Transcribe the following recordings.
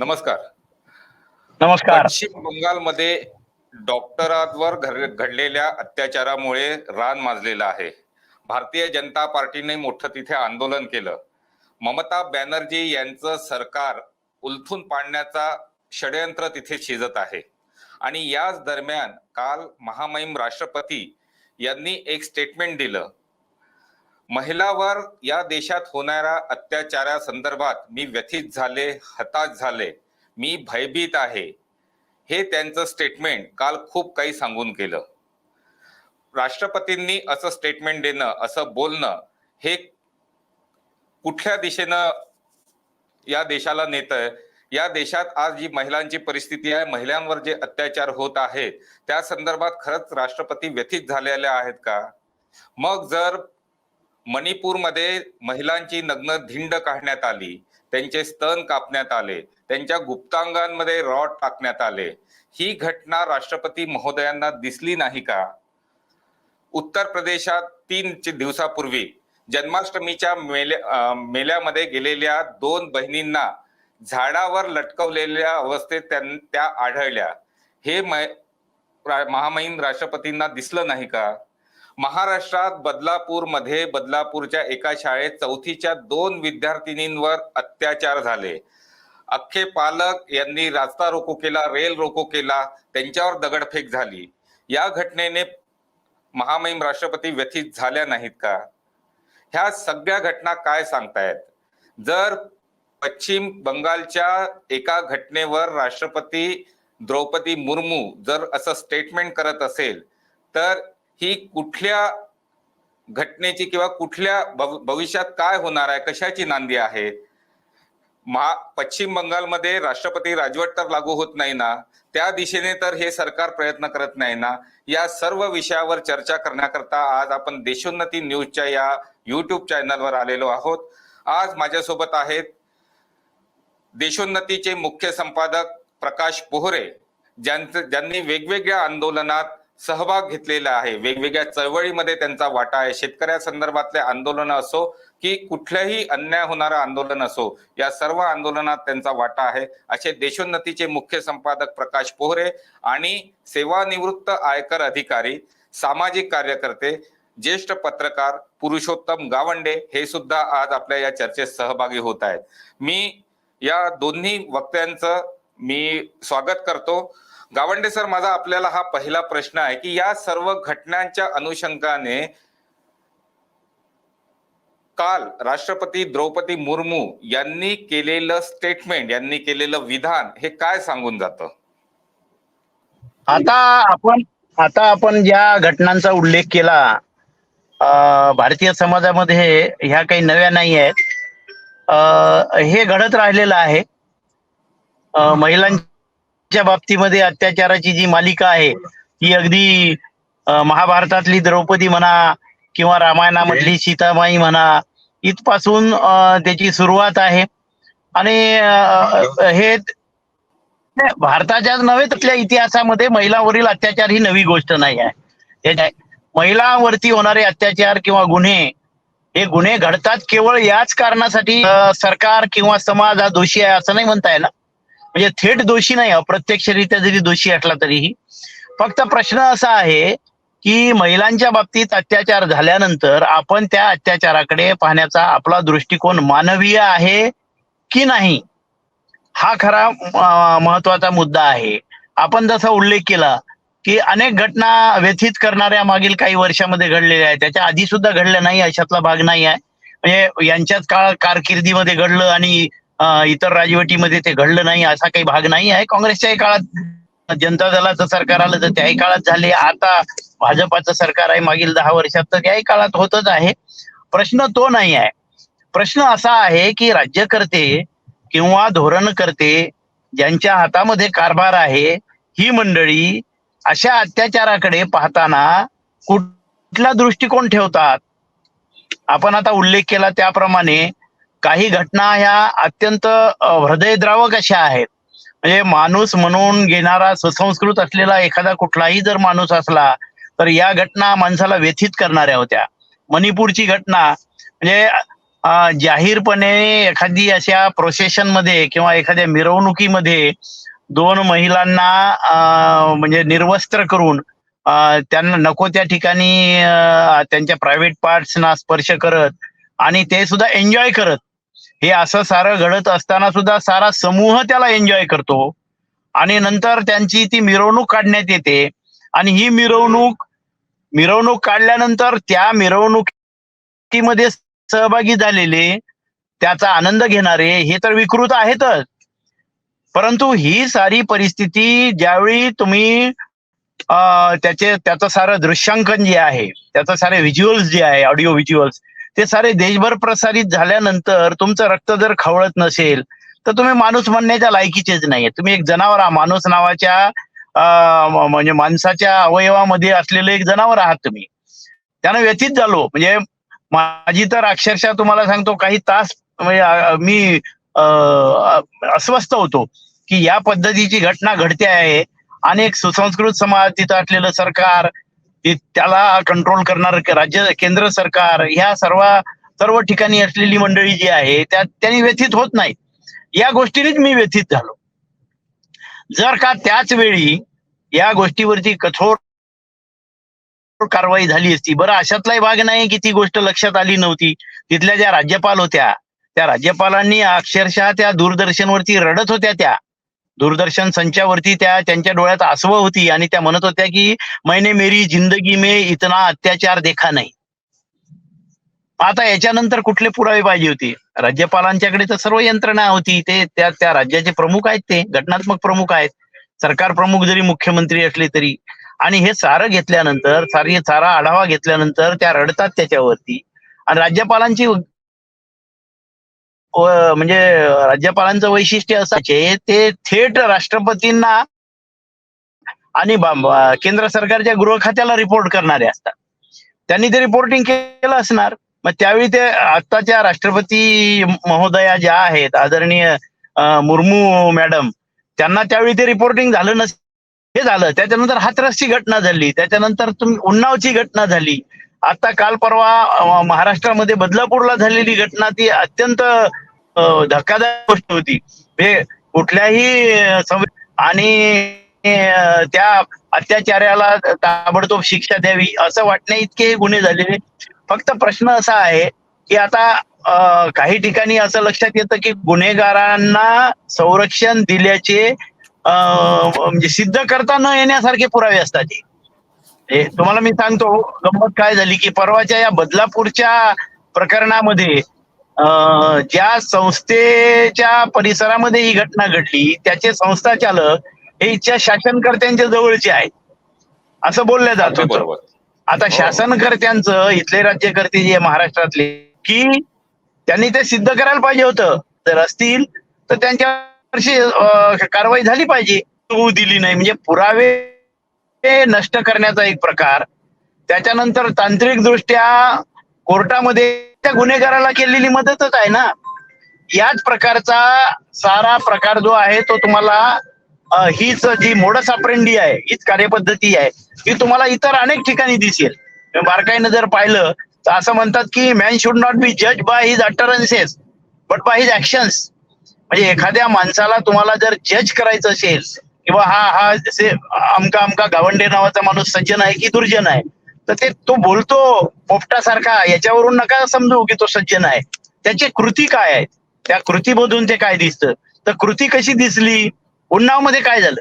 नमस्कार. नमस्कार. पश्चिम बंगालमध्ये डॉक्टरांवर घड- घडलेल्या अत्याचारामुळे रान माजलेलं आहे. भारतीय जनता पार्टीने मोठं तिथे आंदोलन केलं. ममता बॅनर्जी यांचं सरकार उलथून पाडण्याचा षडयंत्र तिथे शिजत आहे. आणि याच दरम्यान काल महामहिम राष्ट्रपती यांनी एक स्टेटमेंट दिलं. महिलावर या देशात होणाऱ्या अत्याचारासंदर्भात मी व्यथित झाले हताश झाले. मी भयभीत आहे. हे त्यांचं स्टेटमेंट काल खूप काही सांगून केलं राष्ट्रपतींनी असं स्टेटमेंट देणं असं बोलणं हे कुठल्या दिशेनं या देशाला नेत या देशात आज जी महिलांची परिस्थिती आहे महिलांवर जे अत्याचार होत आहेत त्या संदर्भात खरंच राष्ट्रपती व्यथित झालेले आहेत का? मग जर मणिपूरमध्ये महिलांची नग्न धिंड काढण्यात आली त्यांचे स्तन कापण्यात आले त्यांच्या गुप्तांगांमध्ये रॉड टाकण्यात आले. ही घटना राष्ट्रपती महोदयांना दिसली नाही का? उत्तर प्रदेशात तीन दिवसापूर्वी जन्माष्टमीच्या मेल्या मेल्यामध्ये गेलेल्या दोन बहिणींना झाडावर लटकवलेल्या अवस्थेत त्यां- त्या आढळल्या. हे मै- महामहिम राष्ट्रपतींना दिसलं नाही का? महाराष्ट्रात बदलापूरमध्ये बदलापूरच्या एका शाळेत चौथीच्या दोन विद्यार्थिनींवर अत्याचार झाले. अख्खे पालक यांनी रास्ता रोको केला रेल रोको केला त्यांच्यावर दगडफेक झाली. या घटनेने महामहिम राष्ट्रपती व्यथित झाल्या नाहीत का? ह्या सगळ्या घटना काय सांगतायत? जर पश्चिम बंगालच्या एका घटनेवर राष्ट्रपती द्रौपदी मुर्मू जर असं स्टेटमेंट करत असेल तर ही कुठल्या घटनेची किंवा कुठल्या भविष्यात काय होणार आहे कशाची नांदी आहे? महा पश्चिम बंगालमध्ये राष्ट्रपती राजवट तर लागू होत नाही ना? त्या दिशेने तर हे सरकार प्रयत्न करत नाही ना? या सर्व विषयावर चर्चा करण्याकरता आज आपण देशोन्नती न्यूजच्या या युट्यूब चॅनलवर आलेलो आहोत. आज माझ्यासोबत आहेत देशोन्नतीचे मुख्य संपादक प्रकाश पोहरे. ज्यांचं ज्यांनी वेगवेगळ्या आंदोलनात सहभाग घेतलेला आहे. वेगवेगळ्या चळवळीमध्ये त्यांचा वाटा आहे. शेतकऱ्या संदर्भातले आंदोलन असो की कुठल्याही अन्याय होणारं आंदोलन असो या सर्व आंदोलनात त्यांचा वाटा आहे. असे देशोन्नतीचे मुख्य संपादक प्रकाश पोहरे आणि सेवानिवृत्त आयकर अधिकारी सामाजिक कार्यकर्ते ज्येष्ठ पत्रकार पुरुषोत्तम गावंडे हे सुद्धा आज आपल्या या चर्चेत सहभागी होत आहेत. मी या दोन्ही वक्त्यांचं मी स्वागत करतो. गावंडे सर माझा आपल्याला हा पहिला प्रश्न आहे की या सर्व घटनांच्या अनुषंगाने काल राष्ट्रपती द्रौपदी मुर्मू यांनी केलेलं स्टेटमेंट यांनी केलेलं विधान हे काय सांगून जात? आता आपण आता आपण ज्या घटनांचा उल्लेख केला भारतीय समाजामध्ये ह्या काही नव्या नाही आहेत. अं, हे घडत राहिलेलं आहे. महिलांच्या महिलांच्या बाबतीमध्ये अत्याचाराची जी मालिका आहे ती अगदी महाभारतातली द्रौपदी म्हणा किंवा रामायणामधली सीतामाई म्हणा इथपासून त्याची सुरुवात आहे. आणि हे भारताच्याच नव्हे तिथल्या इतिहासामध्ये महिलांवरील अत्याचार ही नवी गोष्ट नाही आहे. महिलांवरती होणारे अत्याचार किंवा गुन्हे हे गुन्हे घडतात केवळ याच कारणासाठी सरकार किंवा समाज हा दोषी आहे असं नाही म्हणता येणार. म्हणजे थेट दोषी नाही अप्रत्यक्षरित्या जरी दोषी असला तरीही. फक्त प्रश्न असा आहे की महिलांच्या बाबतीत अत्याचार झाल्यानंतर आपण त्या अत्याचाराकडे पाहण्याचा आपला दृष्टिकोन मानवीय आहे की नाही? हा खरा महत्त्वाचा मुद्दा आहे. आपण जसा उल्लेख केला की अनेक घटना व्यथित करणाऱ्या मागील काही वर्षामध्ये घडलेल्या आहेत. त्याच्या आधी सुद्धा घडल्या नाही अशातला भाग नाही आहे. म्हणजे यांच्याच काळ कारकिर्दीमध्ये घडलं आणि इतर राजवटीमध्ये ते घडलं नाही असा काही भाग नाही आहे. काँग्रेसच्याही काळात जनता दलाचं सरकार आलं तर त्याही काळात झाले. आता भाजपाचं सरकार आहे मागील दहा वर्षात तर त्याही काळात होतच आहे. प्रश्न तो नाही आहे. प्रश्न असा आहे की राज्यकर्ते किंवा धोरणकर्ते ज्यांच्या हातामध्ये कारभार आहे ही मंडळी अशा अत्याचाराकडे पाहताना कुठला दृष्टिकोन ठेवतात? आपण आता उल्लेख केला त्याप्रमाणे काही घटना ह्या अत्यंत हृदयद्रावक अशा आहेत. म्हणजे माणूस म्हणून घेणारा सुसंस्कृत असलेला एखादा कुठलाही जर माणूस असला तर या घटना माणसाला व्यथित करणाऱ्या होत्या. मणिपूरची घटना म्हणजे जाहीरपणे एखादी अशा प्रोसेशनमध्ये किंवा एखाद्या मिरवणुकीमध्ये दोन महिलांना म्हणजे निर्वस्त्र करून त्यांना नको त्या ठिकाणी त्यांच्या प्रायव्हेट पार्ट्सना स्पर्श करत आणि ते सुद्धा एन्जॉय करत. हे असं सारं घडत असताना सुद्धा सारा समूह त्याला एन्जॉय करतो. आणि नंतर त्यांची ती मिरवणूक काढण्यात येते. आणि ही मिरवणूक मिरवणूक काढल्यानंतर त्या मिरवणुकीमध्ये सहभागी झालेले त्याचा आनंद घेणारे हे तर विकृत आहेतच. परंतु ही सारी परिस्थिती ज्यावेळी तुम्ही त्याचे त्याचं सारं दृश्यांकन जे आहे त्याचं सारे व्हिज्युअल्स जे आहे ऑडिओ व्हिज्युअल्स ते सारे देशभर प्रसारित झाल्यानंतर तुमचं रक्त जर खवळत नसेल तर तुम्ही माणूस म्हणण्याच्या लायकीचेच नाहीये. तुम्ही एक जनावर आहात माणूस नावाच्या म्हणजे माणसाच्या अवयवामध्ये असलेलं एक जनावर आहात तुम्ही. त्यानं व्यथित झालो. म्हणजे माझी तर अक्षरशः तुम्हाला सांगतो काही तास म्हणजे मी अस्वस्थ होतो की या पद्धतीची घटना घडते आहे. आणि एक सुसंस्कृत समाज तिथं असलेलं सरकार ते- त्याला कंट्रोल करणार राज्य केंद्र सरकार ह्या सर्व सर्व ठिकाणी असलेली मंडळी जी आहे त्या त्यांनी व्यथित होत नाही. या गोष्टीनेच मी व्यथित झालो. जर का त्याच वेळी या गोष्टीवरती कठोर कारवाई झाली असती बरं अशातलाही भाग नाही की ती गोष्ट लक्षात आली नव्हती. तिथल्या ज्या राज्यपाल होत्या त्या राज्यपालांनी अक्षरशः त्या दूरदर्शनवरती रडत होत्या त्या. दूरदर्शन संचावरती त्या त्यांच्या डोळ्यात आसवं होती आणि त्या म्हणत होत्या की मैने मेरी जिंदगी में इतना अत्याचार देखा नाही. आता याच्यानंतर कुठले पुरावे पाहिजे होते? राज्यपालांच्याकडे तर सर्व यंत्रणा होती. ते त्या त्या राज्याचे प्रमुख आहेत ते घटनात्मक प्रमुख आहेत. सरकार प्रमुख जरी मुख्यमंत्री असले तरी. आणि हे सारं घेतल्यानंतर सारी सारा आढावा घेतल्यानंतर त्या रडतात त्याच्यावरती. आणि राज्यपालांची म्हणजे राज्यपालांचं वैशिष्ट्य असायचे ते थेट राष्ट्रपतींना आणि केंद्र सरकारच्या गृह खात्याला रिपोर्ट करणारे असतात. त्यांनी ते रिपोर्टिंग केलं असणार. मग त्यावेळी ते आताच्या राष्ट्रपती महोदया ज्या आहेत आदरणीय मुर्मू मॅडम त्यांना त्यावेळी ते रिपोर्टिंग झालं नस हे झालं. त्याच्यानंतर हाथरसची घटना झाली. त्याच्यानंतर तुम्ही उन्नावची घटना झाली. आता काल परवा महाराष्ट्रामध्ये बदलापूरला झालेली घटना ती अत्यंत धक्कादायक गोष्ट होती. हे कुठल्याही आणि त्या अत्याचार्याला ताबडतोब शिक्षा द्यावी असं वाटण्या इतके हे गुन्हे झालेले. फक्त प्रश्न असा आहे की आता काही ठिकाणी असं लक्षात येतं की गुन्हेगारांना संरक्षण दिल्याचे म्हणजे सिद्ध करता न येण्यासारखे पुरावे असतात हे. तुम्हाला मी सांगतो गंमत काय झाली की परवाच्या या बदलापूरच्या प्रकरणामध्ये ज्या संस्थेच्या परिसरामध्ये ही घटना घडली त्याचे संस्थाचालक हे इच्छा शासनकर्त्यांच्या जवळचे आहेत. असं बोललं जात होतं. आता हो. शासनकर्त्यांचं इथले राज्यकर्ते जे महाराष्ट्रातले की त्यांनी ते सिद्ध करायला पाहिजे होतं. जर असतील तर त्यांच्यावरची अं, कारवाई झाली पाहिजे. होऊ दिली नाही म्हणजे पुरावे ते नष्ट करण्याचा एक प्रकार. त्याच्यानंतर तांत्रिक दृष्ट्या कोर्टामध्ये त्या गुन्हेगाराला केलेली मदतच आहे ना. याच प्रकारचा सारा प्रकार जो आहे तो तुम्हाला हीच जी मोडस अप्रेंडी आहे हीच कार्यपद्धती आहे ही तुम्हाला इतर अनेक ठिकाणी दिसेल. बारकाईनं जर पाहिलं तर असं म्हणतात की मॅन शुड नॉट बी जज by his utterances but by his actions म्हणजे एखाद्या माणसाला तुम्हाला जर जज करायचं असेल किंवा हा हा जसे अमका अमका गावंडे नावाचा माणूस सज्जन आहे की दुर्जन आहे तर ते तो बोलतो पोपटासारखा याच्यावरून नका समजू की तो सज्जन आहे. त्याची कृती काय आहे त्या कृतीमधून ते काय दिसतं? तर कृती कशी दिसली? उन्नावमध्ये काय झालं?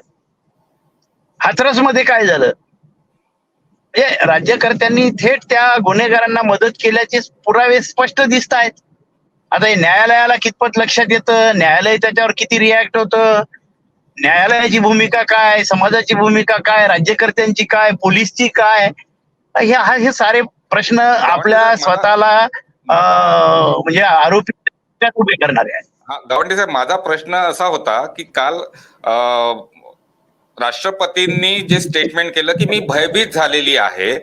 हाथरसमध्ये काय झालं? म्हणजे राज्यकर्त्यांनी थेट त्या गुन्हेगारांना मदत केल्याचे पुरावे स्पष्ट दिसत आहेत आता हे न्यायालयाला कितपत लक्षात येतं? न्यायालय त्याच्यावर किती रिॲक्ट होतं? न्यायालयाची भूमिका काय? समाजाची भूमिका काय? राज्यकर्त्यांची काय? पोलीसची काय? हे हा- हे सारे प्रश्न आपल्या स्वतःला म्हणजे आरोपी उभे करणारे आहेत. गावंडे साहेब माझा प्रश्न असा होता की काल राष्ट्रपतींनी जे स्टेटमेंट केलं की मी भयभीत झालेली आहे.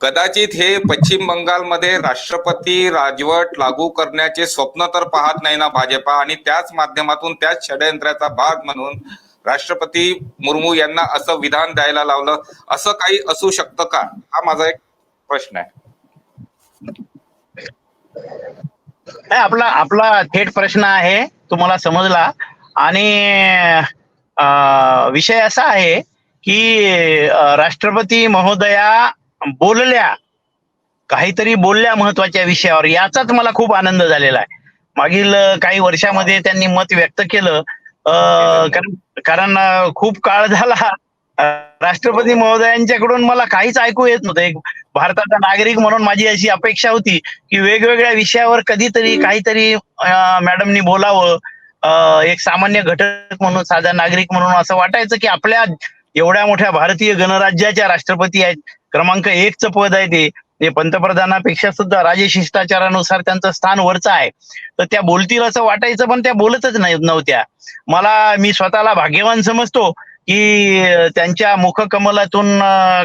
कदाचित हे पश्चिम बंगालमध्ये राष्ट्रपती राजवट लागू करण्याचे स्वप्न तर पाहत नाही ना भाजपा आणि त्याच माध्यमातून त्याच षडयंत्राचा भाग म्हणून राष्ट्रपती मुर्मू यांना असं विधान द्यायला लावलं असं काही असू शकतं का? हा माझा एक प्रश्न आहे. नाही आपला आपला थेट प्रश्न आहे तुम्हाला समजला. आणि अं, विषय असा आहे की राष्ट्रपती महोदया बोलल्या काहीतरी बोलल्या महत्त्वाच्या विषयावर. याचाच मला खूप आनंद झालेला आहे. मागील काही वर्षामध्ये त्यांनी मत व्यक्त केलं अं, कारण कारण खूप काळ झाला. राष्ट्रपती महोदयांच्याकडून मला काहीच ऐकू येत नव्हतं. एक भारताचा नागरिक म्हणून माझी अशी अपेक्षा होती की वेगवेगळ्या विषयावर कधीतरी काहीतरी मॅडमनी बोलावं. एक सामान्य घटक म्हणून साधा नागरिक म्हणून असं वाटायचं की आपल्या एवढ्या मोठ्या भारतीय गणराज्याच्या राष्ट्रपती आहेत. क्रमांक एकचं पद आहे ते. ते पंतप्रधानापेक्षा सुद्धा राजशिष्टाचारानुसार त्यांचं स्थान वरचं आहे. तर त्या बोलतील असं वाटायचं पण त्या बोलतच नाही नव्हत्या. मला मी स्वतःला भाग्यवान समजतो की त्यांच्या मुखकमलातून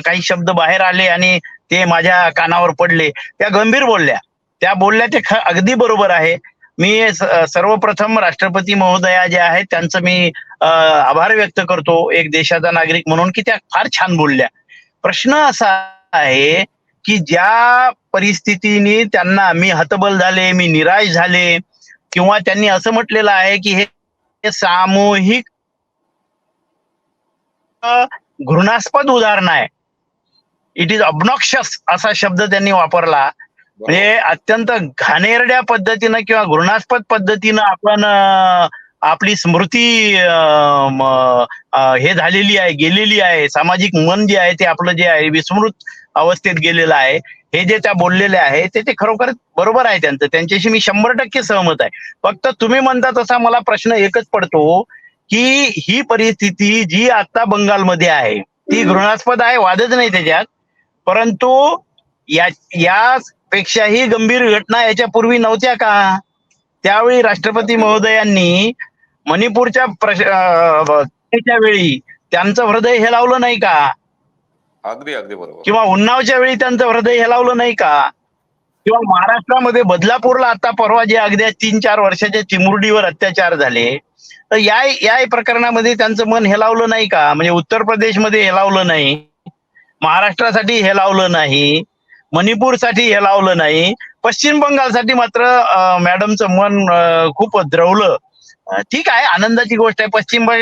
काही शब्द बाहेर आले आणि ते माझ्या कानावर पडले. त्या गंभीर बोलल्या. त्या बोलल्या ते अगदी बरोबर आहे. मी सर्वप्रथम राष्ट्रपती महोदया जे आहेत त्यांचं मी अं, आभार व्यक्त करतो एक देशाचा नागरिक म्हणून की त्या फार छान बोलल्या. प्रश्न असा आहे की ज्या परिस्थितीने त्यांना मी हतबल झाले मी निराश झाले किंवा त्यांनी असं म्हटलेलं आहे की हे सामूहिक घृणास्पद उदाहरण आहे. इट इज अबनॉक्शस असा शब्द त्यांनी वापरला. म्हणजे अत्यंत घाणेरड्या पद्धतीनं किंवा घृणास्पद पद्धतीनं आपण आपली स्मृती हे झालेली आहे गेलेली आहे. सामाजिक मन जे आहे ते आपलं जे आहे विस्मृत अवस्थेत गेलेलं आहे. हे जे त्या बोललेले आहे ते ते खरोखर बरोबर आहे त्यांचं. त्यांच्याशी मी शंभर टक्के सहमत आहे. फक्त तुम्ही म्हणता तसा मला प्रश्न एकच पडतो की ही परिस्थिती जी आता बंगालमध्ये आहे ती घृणास्पद आहे वादच नाही त्याच्यात. परंतु या यापेक्षाही गंभीर घटना याच्या नव्हत्या का? त्यावेळी राष्ट्रपती महोदयांनी मणिपूरच्या वेळी त्यांचं हृदय हेलावलं नाही का? अगदी अगदी बरोबर. किंवा उन्नावच्या वेळी त्यांचं हृदय हेलावलं नाही का? किंवा महाराष्ट्रामध्ये बदलापूरला आता परवा जे अगदी तीन चार वर्षाच्या चिमुरडीवर अत्याचार झाले तर या या प्रकरणामध्ये त्यांचं मन हेलावलं नाही का? म्हणजे उत्तर प्रदेशमध्ये हेलावलं नाही महाराष्ट्रासाठी हेलावलं नाही मणिपूरसाठी हेलावलं नाही पश्चिम बंगालसाठी मात्र मॅडमचं मन खूप द्रवलं. ठीक आहे आनंदाची गोष्ट आहे. पश्चिम बंगाल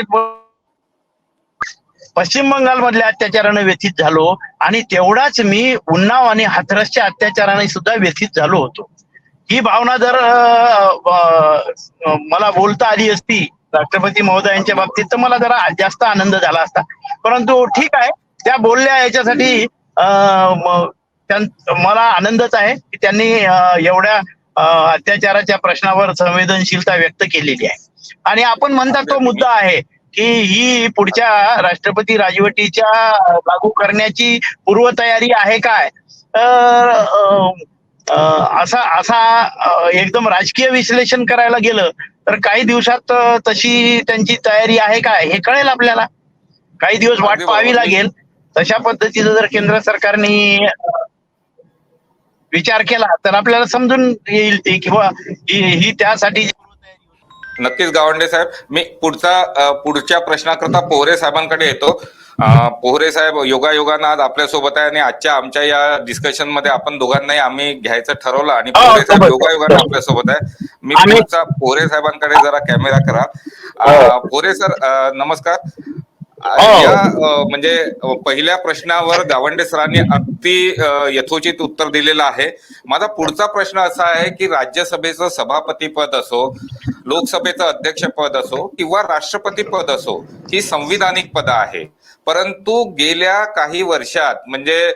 पश्चिम बंगाल मधल्या अत्याचाराने व्यथित झालो आणि तेवढाच मी उन्नाव आणि हाथरसच्या अत्याचाराने सुद्धा व्यथित झालो होतो. ही भावना जर मला बोलता आली असती राष्ट्रपती महोदयांच्या बाबतीत तर मला जरा जास्त आनंद झाला असता. परंतु ठीक आहे त्या बोलल्या याच्यासाठी मला आनंदच आहे की त्यांनी एवढ्या अत्याचाराच्या प्रश्नावर संवेदनशीलता व्यक्त केलेली आहे. आणि आपण म्हणता तो मुद्दा आहे की ही पुढच्या राष्ट्रपती राजवटीच्या लागू करण्याची पूर्वतयारी आहे काय? तर असा असा एकदम राजकीय विश्लेषण करायला गेलं तर काही दिवसात तशी त्यांची तयारी आहे काय? हे कळेल आपल्याला. काही दिवस वाट पाहावी. लागेल. तशा पद्धतीचं जर केंद्र सरकारने विचार केला तर आपल्याला समजून येईल ते किंवा ही त्यासाठी नक्कीच गावंडे साहेब. मी पुढचा पुढच्या प्रश्नाकरता पोहरे साहेबांकडे येतो. पोहरे साहेब योगायोगानं आज आपल्यासोबत आहे आणि आजच्या आमच्या या डिस्कशनमध्ये आपण दोघांनाही आम्ही घ्यायचं ठरवलं आणि पोहरे साहेब सोबत. योगायोगानं आपल्यासोबत आहे. मी पुढचा पोहरे साहेबांकडे जरा कॅमेरा करा. हो. पोहरे सर नमस्कार. हो. म्हणजे पहिल्या प्रश्नावर गावंडे सरांनी अगदी यथोचित उत्तर दिलेलं आहे. माझा पुढचा प्रश्न असा आहे की राज्यसभेचं सभापती पद असो लोकसभेचं अध्यक्षपद असो किंवा राष्ट्रपती पद असो ही संविधानिक पद आहे. परंतु गेल्या काही वर्षात म्हणजे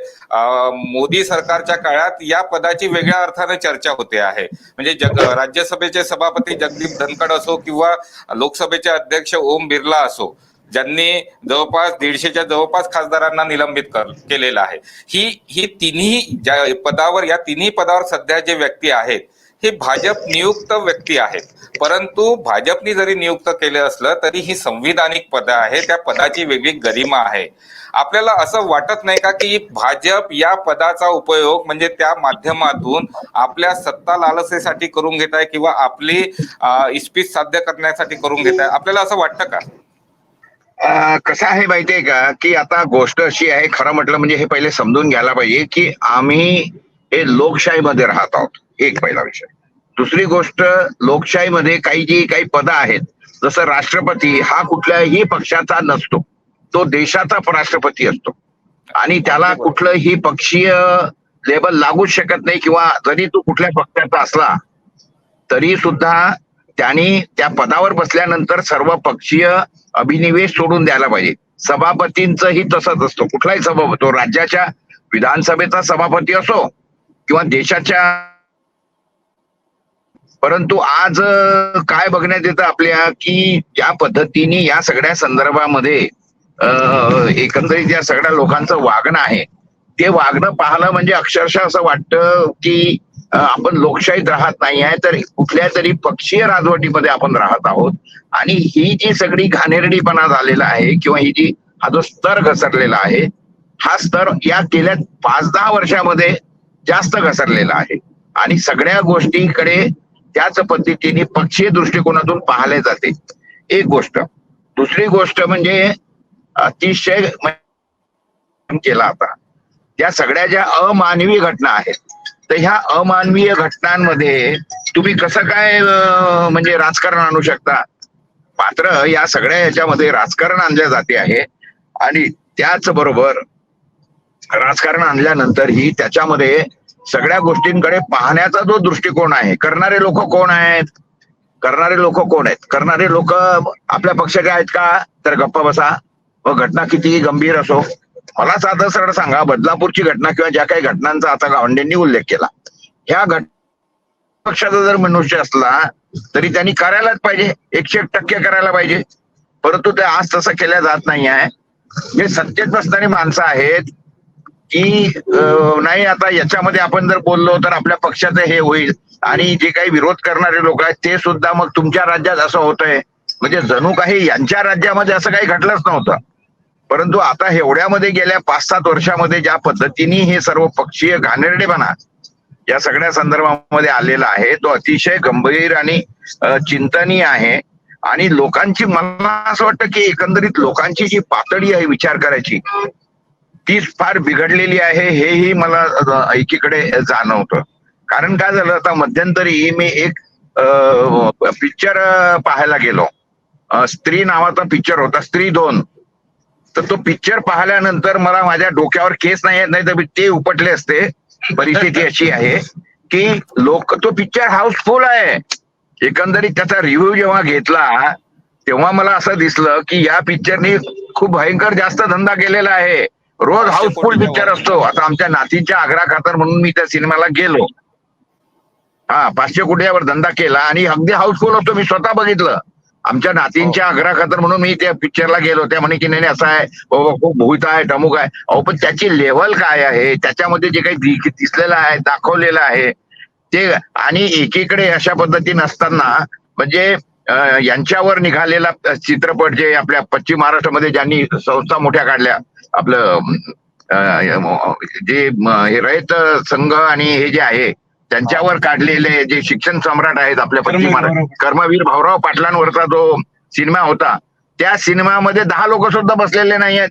मोदी सरकारच्या काळात या पदाची वेगळ्या अर्थाने चर्चा होते आहे. म्हणजे जग राज्यसभेचे सभापती जगदीप धनखड असो किंवा लोकसभेचे अध्यक्ष ओम बिर्ला असो ज्यांनी जवळपास दीडशेच्या जवळपास खासदारांना निलंबित केलेलं आहे. ही ही तिन्ही ज्या पदावर या तिन्ही पदावर सध्या जे व्यक्ती आहेत हे भाजप नियुक्त व्यक्ती आहेत. परंतु भाजपनी जरी नियुक्त केले असलं तरी ही संविधानिक पद आहे त्या पदाची वेगळी गरिमा आहे. आपल्याला असं वाटत नाही का की भाजप या पदाचा उपयोग म्हणजे त्या माध्यमातून आपल्या सत्ता लालसेसाठी करून घेत आहे किंवा आपली अं, इस्पित साध्य करण्यासाठी करून घेत आहे? आपल्याला असं वाटतं का? कसं आहे माहितीये का की आता गोष्ट अशी आहे खरं म्हटलं म्हणजे हे पहिले समजून घ्यायला पाहिजे की आम्ही हे लोकशाहीमध्ये राहत आहोत एक पहिला विषय. दुसरी गोष्ट लोकशाहीमध्ये काही जी काही पदं आहेत जसं राष्ट्रपती हा कुठल्याही पक्षाचा नसतो. तो देशाचा राष्ट्रपती असतो. आणि त्याला कुठलंही पक्षीय लेबल लागूच शकत नाही किंवा जरी तो कुठल्या पक्षाचा असला तरी सुद्धा त्यांनी त्या पदावर बसल्यानंतर सर्व पक्षीय अभिनिवेश सोडून द्यायला पाहिजे. सभापतींचंही तसंच असतो. कुठलाही सभापती तो राज्याच्या विधानसभेचा सभापती असो किंवा देशाच्या. परंतु आज काय बघण्यात येतं आपल्या की ज्या पद्धतीने या सगळ्या संदर्भामध्ये एकंदरीत या सगळ्या लोकांचं वागणं आहे. ते वागणं पाहणं म्हणजे अक्षरशः असं वाटतं की आपण लोकशाहीत राहत नाही आहे तर कुठल्या तरी पक्षीय राजवटीमध्ये आपण राहत आहोत. आणि ही जी सगळी घाणेरडीपणा झालेला आहे किंवा ही जी हा जो स्तर घसरलेला आहे हा स्तर या गेल्या पाच दहा वर्षामध्ये जास्त घसरलेला आहे. आणि सगळ्या गोष्टीकडे त्याच पद्धतीने पक्षीय दृष्टिकोनातून पाहिले जाते. एक गोष्ट. दुसरी गोष्ट म्हणजे अतिशय केला आता. त्या सगळ्या ज्या अमानवी घटना आहेत तर ह्या अमानवीय घटनांमध्ये तुम्ही कसं काय म्हणजे राजकारण आणू शकता? मात्र या सगळ्या याच्यामध्ये राजकारण आणल्या जाते आहे. आणि त्याच बरोबर राजकारण आणल्यानंतर ही त्याच्यामध्ये सगळ्या गोष्टींकडे पाहण्याचा जो दृष्टिकोन आहे करणारे लोक कोण आहेत? करणारे लोक कोण आहेत? करणारे लोक आपल्या पक्षाचे आहेत का? तर गप्पा बसा. व घटना किती गंभीर असो मला साधं सरळ सांगा बदलापूरची घटना किंवा ज्या काही घटनांचा आता गावंडेंनी उल्लेख केला ह्या घट पक्षाचा जर मनुष्य असला तरी त्यांनी करायलाच पाहिजे एकशे एक टक्के करायला पाहिजे. परंतु ते आज तसं केल्या जात नाही आहे जे सत्तेत बसणारी माणसं आहेत की नाही आता याच्यामध्ये आपण जर बोललो तर आपल्या पक्षाचं हे होईल. आणि जे काही विरोध करणारे लोक आहेत ते सुद्धा मग तुमच्या राज्यात असं होतंय. म्हणजे जणू काही यांच्या राज्यामध्ये असं काही घडलंच नव्हतं. परंतु आता एवढ्यामध्ये गेल्या पाच सात वर्षामध्ये ज्या पद्धतीने हे सर्व पक्षीय घाणेरडेपणा या सगळ्या संदर्भामध्ये आलेला आहे तो अतिशय गंभीर आणि चिंतनीय आहे. आणि लोकांची मला असं वाटतं की एकंदरीत लोकांची जी पातळी आहे विचार करायची ती फार बिघडलेली आहे हेही मला एकीकडे जाणवतं. कारण काय झालं आता मध्यंतरी मी एक पिक्चर पाहायला गेलो. स्त्री नावाचा पिक्चर होता स्त्री दोन. तर तो पिक्चर पाहिल्यानंतर मला माझ्या डोक्यावर केस नाही येत नाही तर ते उपटले असते. परिस्थिती अशी आहे की लोक तो पिक्चर हाऊसफुल आहे. एकंदरीत त्याचा रिव्ह्यू जेव्हा घेतला तेव्हा मला असं दिसलं की या पिक्चरनी खूप भयंकर जास्त धंदा केलेला आहे. रोज हाऊसफुल पिक्चर. असतो. आता आमच्या नातीच्या आग्रा खातर म्हणून मी त्या सिनेमाला गेलो. हा पाचशे कोटीवर धंदा केला आणि अगदी हाऊसफुल होतो. मी स्वतः बघितलं. आमच्या नातींच्या हो. आग्रा खातर म्हणून मी त्या पिक्चरला गेलो. त्या म्हणे की नाही असं आहे. बाबा खूप भूत आहे टमुक आहे. अहो पण त्याची लेवल काय आहे? त्याच्यामध्ये जे काही दिसलेलं आहे दाखवलेलं आहे ते आणि एकीकडे अशा पद्धतीने असताना म्हणजे यांच्यावर निघालेला चित्रपट जे आपल्या पश्चिम महाराष्ट्रामध्ये ज्यांनी संस्था मोठ्या काढल्या आपलं जे हे रयत संघ आणि हे जे आहे त्यांच्यावर काढलेले जे शिक्षण सम्राट आहेत आपल्या पश्चिम कर्मवीर भाऊराव पाटलांवरचा जो सिनेमा होता त्या सिनेमामध्ये दहा लोक सुद्धा बसलेले नाही आहेत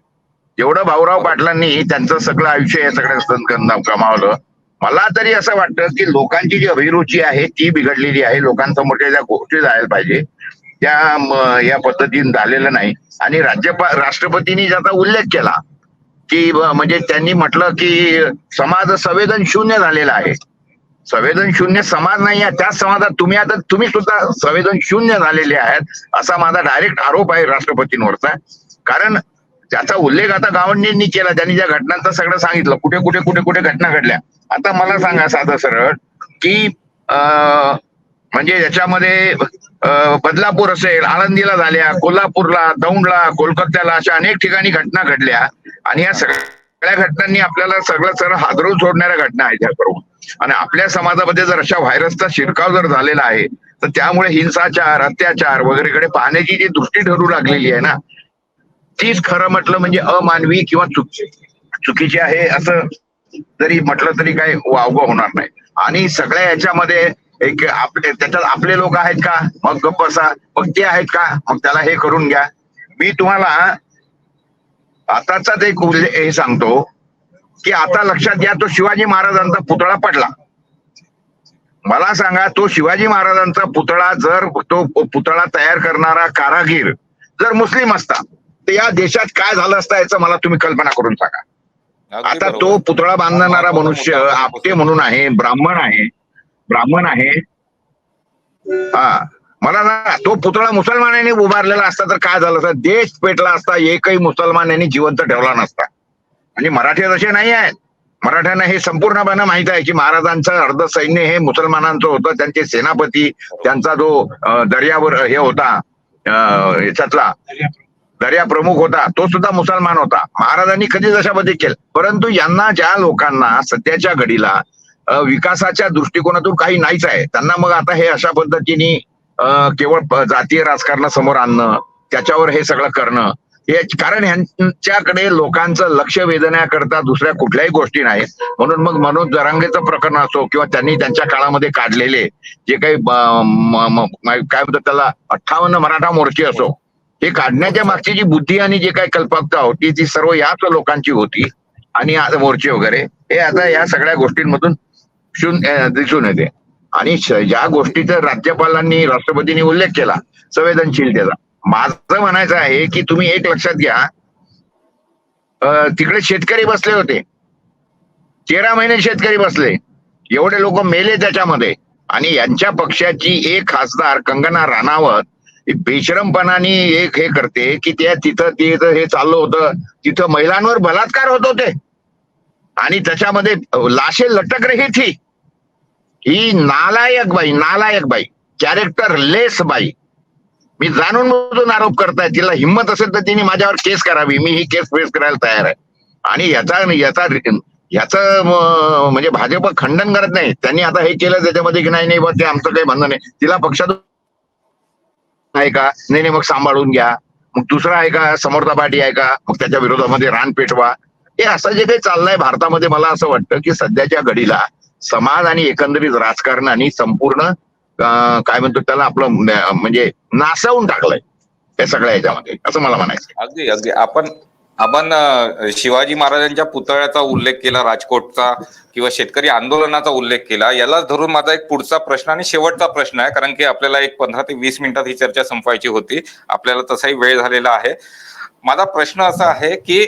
एवढं भाऊराव पाटलांनी त्यांचं सगळं आयुष्य या सगळ्या कमावलं मला तरी असं वाटतं की लोकांची जी अभिरुची आहे ती बिघडलेली आहे. लोकांसमोरच्या ज्या गोष्टी जायला पाहिजे त्या या पद्धतीने झालेलं नाही. आणि राज्यपाल राष्ट्रपतींनी ज्याचा उल्लेख केला की म्हणजे त्यांनी म्हटलं की समाज संवेदन शून्य झालेला आहे. संवेदन शून्य समाज नाही आहे. त्याच समाजात तुम्ही आता तुम्ही सुद्धा संवेदन शून्य झालेले आहेत असा माझा डायरेक्ट आरोप आहे राष्ट्रपतींवरचा. कारण त्याचा उल्लेख आता गावंडींनी केला त्यांनी ज्या घटनांचं सगळं सांगितलं कुठे कुठे कुठे कुठे घटना घडल्या. आता मला सांगा साधा सरळ की म्हणजे याच्यामध्ये बदलापूर असेल आळंदीला झाल्या कोल्हापूरला दौंडला कोलकात्याला अशा अनेक ठिकाणी घटना घडल्या आणि या सगळ्या सगळ्या घटनांनी आपल्याला सगळं सर हादरून सोडणाऱ्या घटना आहेत ह्या करून. आणि आपल्या समाजामध्ये जर अशा व्हायरसचा शिरकाव जर झालेला आहे तर त्यामुळे हिंसाचार अत्याचार वगैरेकडे पाहण्याची जी दृष्टी ठरू लागलेली आहे ना तीच खरं म्हटलं म्हणजे अमानवी किंवा चुक चुकीची आहे असं जरी म्हटलं तरी काही वावगं होणार नाही. आणि सगळ्या याच्यामध्ये एक आपले त्याच्यात आपले लोक आहेत का? मग गप्प बसा. मग ते आहेत का? मग त्याला हे करून घ्या. मी तुम्हाला आताचाच एक उल्लेख हे सांगतो की आता लक्षात घ्या तो शिवाजी महाराजांचा पुतळा पडला. मला सांगा तो शिवाजी महाराजांचा पुतळा जर तो पुतळा तयार करणारा कारागीर जर मुस्लिम असता तर या देशात काय झालं असतं याचं मला तुम्ही कल्पना करून सांगा. आता. तो पुतळा बांधणारा मनुष्य आपटे म्हणून आहे ब्राह्मण आहे ब्राह्मण आहे. हा. मला ना तो पुतळा मुसलमानांनी उभारलेला असता तर काय झालं असतं? देश पेटला असता एकही मुसलमानांनी जिवंत ठेवला नसता. आणि मराठे तसे नाही आहेत. मराठ्यांना हे संपूर्णपणे माहीत आहे की महाराजांचं अर्ध सैन्य हे मुसलमानांचं होतं त्यांचे सेनापती त्यांचा जो दर्यावर हे होता याच्यातला दर्या प्रमुख होता तो सुद्धा मुसलमान होता. महाराजांनी कधीच अशा केलं परंतु यांना ज्या लोकांना सध्याच्या घडीला विकासाच्या दृष्टिकोनातून काही नाहीच आहे. त्यांना मग आता हे अशा पद्धतीने केवळ जातीय राजकारणासमोर आणणं त्याच्यावर हे सगळं करणं हे कारण ह्यांच्याकडे लोकांचं लक्ष वेधण्याकरता दुसऱ्या कुठल्याही गोष्टी नाहीत. म्हणून मग मनोज जरांगेचं प्रकरण असो किंवा त्यांनी त्यांच्या काळामध्ये काढलेले जे काही काय म्हणतात त्याला अठ्ठावन्न मराठा मोर्चे असो हे काढण्याच्या मागची जी बुद्धी आणि जे काही कल्पकता होती ती सर्व याच लोकांची होती आणि मोर्चे वगैरे. हे आता या सगळ्या गोष्टींमधून शून्य दिसून येते. आणि ज्या गोष्टीचा राज्यपालांनी राष्ट्रपतींनी उल्लेख केला संवेदनशीलतेचा. माझं म्हणायचं आहे की तुम्ही एक लक्षात घ्या अं, तिकडे शेतकरी बसले होते. तेरा महिने शेतकरी बसले. एवढे लोक मेले त्याच्यामध्ये. आणि यांच्या पक्षाची एक खासदार कंगना राणावत बेशरमपणाने एक हे करते की त्या तिथं तिथं हे चाललं होतं. तिथं महिलांवर बलात्कार होत होते. आणि त्याच्यामध्ये लाशे लटक रही थी. ही नालायक बाई नालायक बाई कॅरेक्टर लेस बाई. मी जाणून बुजून आरोप करताय तिला हिंमत असेल तर तिने माझ्यावर केस करावी. मी ही केस फेस करायला तयार आहे. आणि याचा याचा याचं म्हणजे भाजप खंडन करत नाही. त्यांनी आता हे केलं त्याच्यामध्ये की नाही नाही बा ते आमचं काही म्हणणं नाही. तिला पक्षात आहे का? नाही नाही मग सांभाळून घ्या. मग दुसरा आहे का? समर्था पार्टी आहे का? मग त्याच्या विरोधामध्ये रान पेटवा. हे असं जे काही चाललंय भारतामध्ये मला असं वाटतं की सध्याच्या घडीला समाज आणि एकंदरीत राजकारणाने संपूर्ण काय म्हणतो त्याला आपलं म्हणजे नासवून टाकलंय या सगळ्या याच्यामध्ये. असं मला म्हणायचं अगदी अगदी. आपण आपण शिवाजी महाराजांच्या पुतळ्याचा उल्लेख केला राजकोटचा किंवा शेतकरी आंदोलनाचा उल्लेख केला यालाच धरून माझा एक पुढचा प्रश्न आणि शेवटचा प्रश्न आहे कारण की आपल्याला एक पंधरा ते वीस मिनिटात ही चर्चा संपवायची होती. आपल्याला तसाही वेळ झालेला आहे. माझा प्रश्न असा आहे की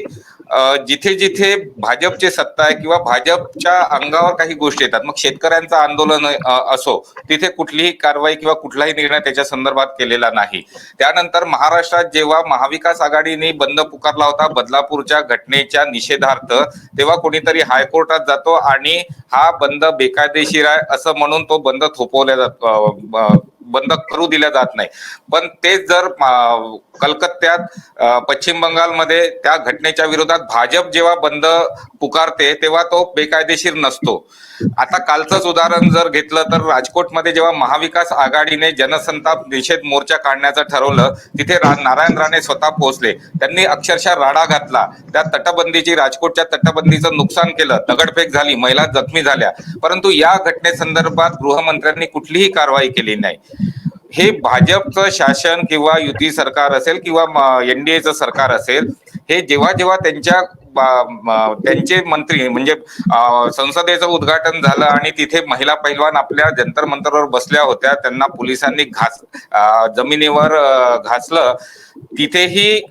जिथे जिथे भाजपचे सत्ता आहे किंवा भाजपच्या अंगावर काही गोष्टी येतात मग शेतकऱ्यांचं आंदोलन असो तिथे कुठलीही कारवाई किंवा कुठलाही निर्णय त्याच्या संदर्भात केलेला नाही. त्यानंतर महाराष्ट्रात जेव्हा महाविकास आघाडीने बंद पुकारला होता बदलापूरच्या घटनेच्या निषेधार्थ तेव्हा कोणीतरी हायकोर्टात जातो आणि हा बंद बेकायदेशीर आहे असं म्हणून तो बंद थोपवल्या जात बंद करू दिला जात नाही. पण तेच जर कलकत्त्यात पश्चिम बंगालमध्ये त्या घटनेच्या विरोधात भाजप जेव्हा बंद पुकारते तेव्हा तो बेकायदेशीर नसतो. आता कालचंच उदाहरण जर घेतलं तर राजकोटमध्ये जेव्हा महाविकास आघाडीने जनसंताप निषेध मोर्चा काढण्याचं ठरवलं तिथे नारायण राणे स्वतः पोहोचले. त्यांनी अक्षरशः राडा घातला. त्या तटबंदीची राजकोटच्या तटबंदीचं नुकसान केलं. दगडफेक झाली महिला जखमी झाल्या. परंतु या घटनेसंदर्भात गृहमंत्र्यांनी कुठलीही कारवाई केली नाही. हे भाजपचं शासन किंवा युती सरकार असेल किंवा एनडीएचं सरकार असेल हे जेव्हा जेव्हा त्यांच्या त्यांचे मंत्री म्हणजे संसदेचं उद्घाटन झालं आणि तिथे महिला पैलवान आपल्या जंतर मंतरवर बसल्या होत्या त्यांना पोलिसांनी घास जमिनीवर घासलं तिथेही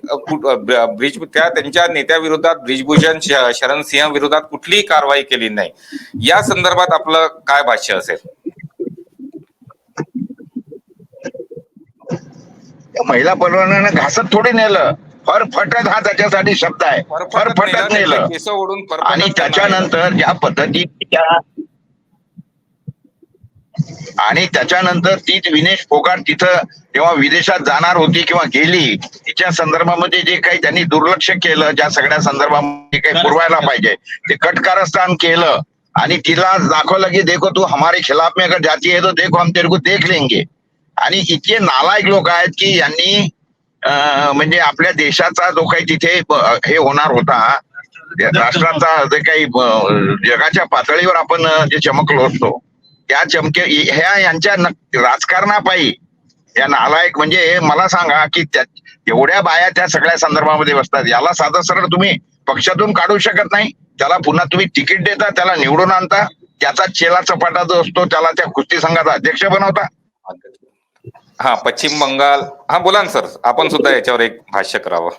ब्रिज त्या त्यांच्या नेत्याविरोधात ब्रिजभूषण शरण सिंह विरोधात कुठलीही कारवाई केली नाही. या संदर्भात आपलं काय भाष्य असेल? महिला पलवानानं घासत थोडी नेलं. फरफटत हा त्याच्यासाठी शब्द आहे. फरफटत नेलं. आणि. त्याच्यानंतर ज्या पद्धतीच्या आणि त्याच्यानंतर ती विनेश फोगाट तिथं जेव्हा विदेशात जाणार होती किंवा गेली तिच्या संदर्भामध्ये जे काही त्यांनी दुर्लक्ष केलं ज्या सगळ्या संदर्भामध्ये काही पुरवायला पाहिजे ते कटकारस्थान केलं. आणि तिला दाखवलं की देखो तू हमारे खिलाफ में अगर जाती है तो देखो हम तेरे को देख लेंगे. आणि इतके नालायक लोक आहेत की यांनी म्हणजे आपल्या देशाचा जो काही तिथे हे होणार होता राष्ट्राचा जे काही जगाच्या पातळीवर आपण जे चमकलो असतो त्या चमके ह्या यांच्या राजकारणापायी या नालायक म्हणजे मला सांगा की त्या एवढ्या बाया त्या सगळ्या संदर्भामध्ये बसतात. याला साधं सरळ तुम्ही पक्षातून काढू शकत नाही. त्याला पुन्हा तुम्ही तिकीट देता त्याला निवडून आणता त्याचा चेला चपाटा जो असतो त्याला त्या कुस्ती संघाचा अध्यक्ष बनवता. हा पश्चिम बंगाल. हा बोला ना सर. आपण सुद्धा याच्यावर एक भाष्य करावं.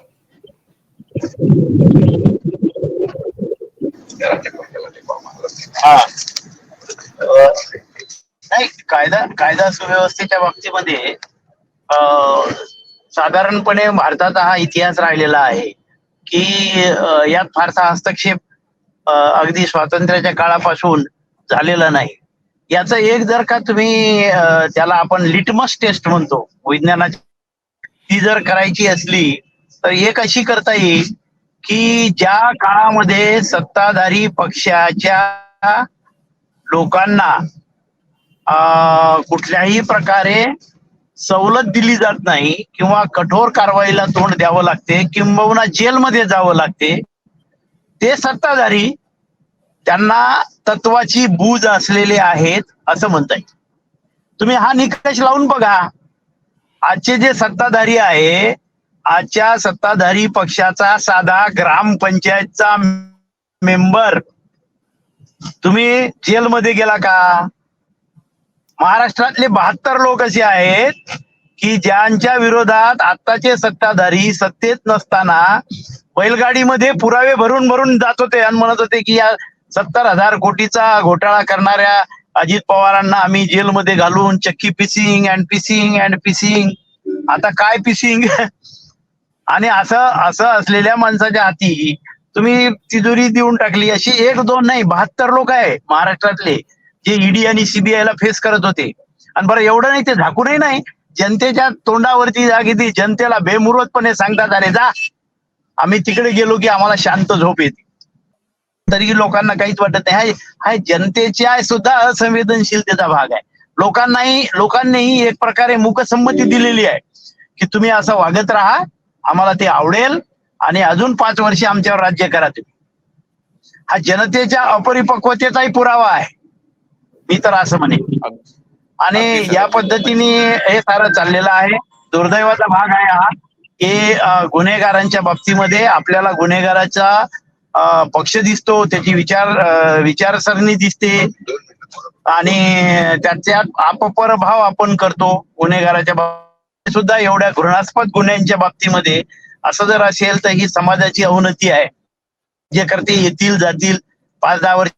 हा. नाही कायदा कायदा सुव्यवस्थेच्या बाबतीमध्ये साधारणपणे भारताचा हा इतिहास राहिलेला आहे की यात फारसा हस्तक्षेप अगदी स्वातंत्र्याच्या काळापासून झालेला नाही. याचं एक जर का तुम्ही त्याला आपण लिटमस टेस्ट म्हणतो विज्ञानाची. ती जर करायची असली तर एक अशी करता येईल? की ज्या काळामध्ये सत्ताधारी पक्षाच्या लोकांना कुठल्याही प्रकारे सवलत दिली जात नाही किंवा कठोर कारवाईला तोंड द्यावं लागते किंबहुना जेलमध्ये जावं लागते ते सत्ताधारी त्यांना तत्वाची बूज असलेले आहेत असं म्हणता येईल. तुम्ही हा निकष लावून बघा. आजचे जे सत्ताधारी आहे आजच्या सत्ताधारी पक्षाचा साधा ग्रामपंचायतचा मेंबर तुम्ही जेलमध्ये गेला का? महाराष्ट्रातले बहात्तर लोक असे आहेत की ज्यांच्या विरोधात आत्ताचे सत्ताधारी सत्तेत नसताना बैलगाडीमध्ये पुरावे भरून भरून जात होते आणि म्हणत होते की या सत्तर हजार कोटीचा घोटाळा करणाऱ्या अजित पवारांना आम्ही जेलमध्ये घालून चक्की पिसिंग अँड पिसिंग अँड पिसिंग. आता काय पिसिंग? आणि असं असं असलेल्या माणसाच्या हाती तुम्ही तिजोरी देऊन टाकली अशी एक दोन नाही बहात्तर लोक आहे महाराष्ट्रातले जे ईडी आणि सीबीआय ला फेस करत होते. आणि बरं एवढं नाही ते झाकूनही नाही. जनतेच्या तोंडावरती जागी ती जनतेला बेमुरतपणे सांगतात अरे जा आम्ही तिकडे गेलो की आम्हाला शांत झोप येते. तरी लोकांना काहीच वाटत नाही. हा जनतेच्या सुद्धा असंवेदनशीलतेचा भाग आहे. लोकांनाही लोकांनीही एक प्रकारे मूकसंमती दिलेली आहे की तुम्ही असं वागत राहा आम्हाला ते आवडेल आणि अजून पाच वर्ष आमच्यावर राज्य करा तुम्ही. हा जनतेच्या अपरिपक्वतेचाही पुरावा आहे. मी तर असं म्हणेन. आणि. या पद्धतीने हे सारं चाललेलं आहे. दुर्दैवाचा भाग आहे हा की गुन्हेगारांच्या बाबतीमध्ये आपल्याला गुन्हेगाराचा पक्ष दिसतो त्याची विचार विचारसरणी दिसते. आणि त्याचा अपपर भाव आपण करतो. गुन्हेगाराच्या बाबतीत सुद्धा एवढ्या घृणास्पद गुन्ह्यांच्या बाबतीमध्ये असं जर असेल तर ही समाजाची अवनती आहे. जे करते येतील जातील. पाच दहा वर्ष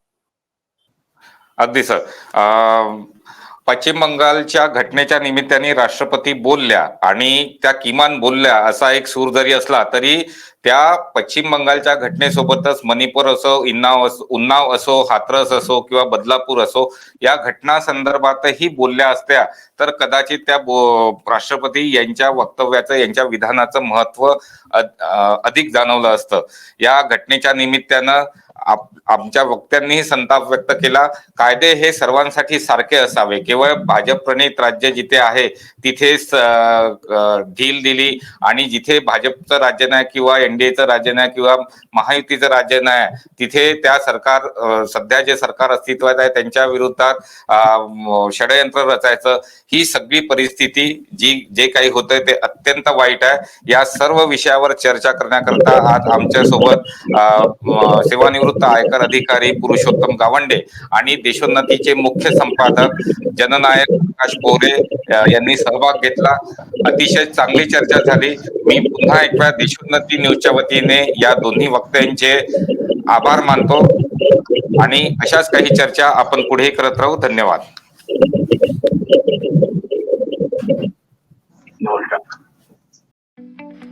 अगदी सर. पश्चिम बंगालच्या घटनेच्या निमित्ताने राष्ट्रपती बोलल्या आणि त्या किमान बोलल्या असा एक सूर जरी असला तरी त्या पश्चिम बंगालच्या घटनेसोबतच मणिपूर असो इन्नाव असो उन्नाव असो हाथरस असो किंवा बदलापूर असो या घटना संदर्भातही बोलल्या असत्या. तर कदाचित त्या राष्ट्रपती यांच्या वक्तव्याचं यांच्या विधानाचं महत्त्व अधिक जाणवलं असतं. या घटनेच्या निमित्तानं आमच्या वक्त्यांनीही संताप व्यक्त केला. कायदे हे सर्वांसाठी सारखे असावे. केवळ भाजप प्रणित राज्य जिथे आहे तिथेच ढील दिली आणि जिथे भाजपचं राज्य नाही किंवा एनडीएचं राज्य नाही किंवा महायुतीचं राज्य नाही तिथे त्या सरकार सध्या जे सरकार अस्तित्वात आहे त्यांच्या विरोधात षडयंत्र रचायचं. ही सगळी परिस्थिती जी जे काही होतंय ते अत्यंत वाईट आहे. या सर्व विषयावर चर्चा करण्याकरता आज आमच्यासोबत सेवानिवृत्त आयकर अधिकारी पुरुषोत्तम गावंडे आणि देशोन्नतीचे मुख्य संपादक जननायक प्रकाश पोहरे यांनी सहभाग घेतला. अतिशय चांगली चर्चा झाली. मी पुन्हा एकदा देशोन्नती न्यूजच्या वतीने या दोन्ही वक्त्यांचे आभार मानतो आणि अशाच काही चर्चा आपण पुढे करत राहू. धन्यवाद.